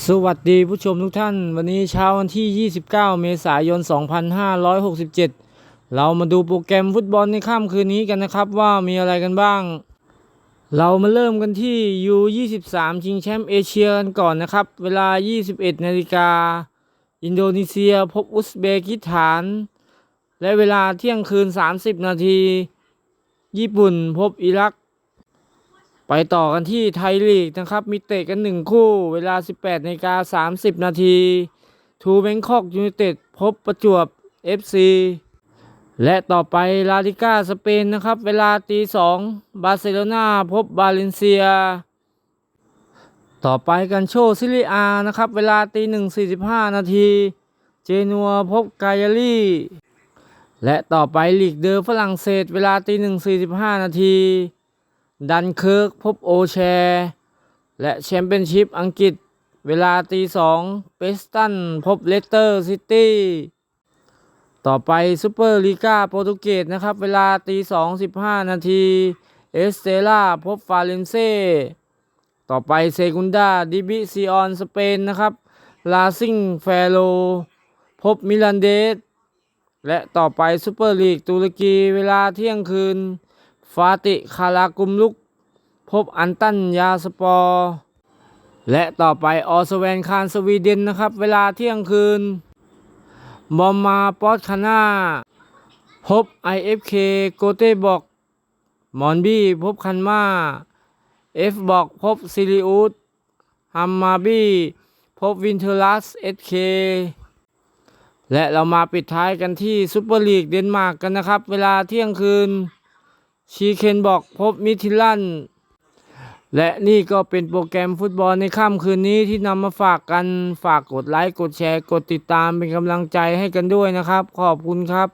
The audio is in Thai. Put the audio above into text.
สวัสดีผู้ชมทุกท่าน วันนี้เช้าวันที่ 29 เมษายน 2567 เรามาดูโปรแกรมฟุตบอลในค่ำคืนนี้กันนะครับว่ามีอะไรกันบ้าง เรามาเริ่มกันที่ U23 ชิงแชมป์เอเชียกันก่อนนะครับ เวลา 21นาฬิกาอินโดนีเซียพบอุซเบกิสถาน และเวลาเที่ยงคืน 30 นาที ญี่ปุ่นพบอิรัก ไปต่อกันที่ไทยลีกนะครับ มีเตะกันหนึ่งคู่ เวลา 18นาฬิกา30 นาทีทูแบงคอกยูไนเต็ดพบประจวบ FC และต่อไปลาลิก้าสเปนนะครับ เวลาตีสองบาร์เซโลนาพบบาเลนเซีย ต่อไปกันโชซิลิอานะครับ เวลาตีหนึ่งสี่สิบห้านาที เจนัวพบกายาลีและต่อไปลีกเดอร์ฝรั่งเศส เวลาตีหนึ่งสี่สิบห้านาที ดันเคิร์กพบโอแชร์และแชมเปี้ยนชิพอังกฤษ เวลาตีสองเปสตันพบเลสเตอร์ซิตี้ต่อไปซูเปอร์ลีกาโปรตุเกสนะครับ เวลาตีสองสิบห้านาทีเอสเตล่าพบฟาเลนเซ่ต่อไปเซกุนดาดิบิซิออนสเปนนะครับลาซิงแฟโลพบมิลันเดสและต่อไปซูเปอร์ลีกตุรกีเวลาเที่ยงคืน ฟาติคารากุมลุก พบอันตันยาสปอร์และต่อไปออสเวนคานสวีเดนนะครับ เวลาเที่ยงคืน บอมมาปอตคาน่าพบ IFK โกเต้บอก มอนบี้พบคันมาเอฟบอกพบซิริอุสฮัมมาบี้พบวินเทอรัสเอสเคและเรามาปิดท้ายกันที่ซูเปอร์ลีกเดนมาร์กกันนะครับ เวลาเที่ยงคืน ชีเคนบอกพบมิทิลันและนี่ก็เป็นโปรแกรมฟุตบอลในค่ำคืนนี้ที่นำมาฝากกันฝากกดไลค์ กดแชร์ กดติดตามเป็นกำลังใจให้กันด้วยนะครับ ขอบคุณครับ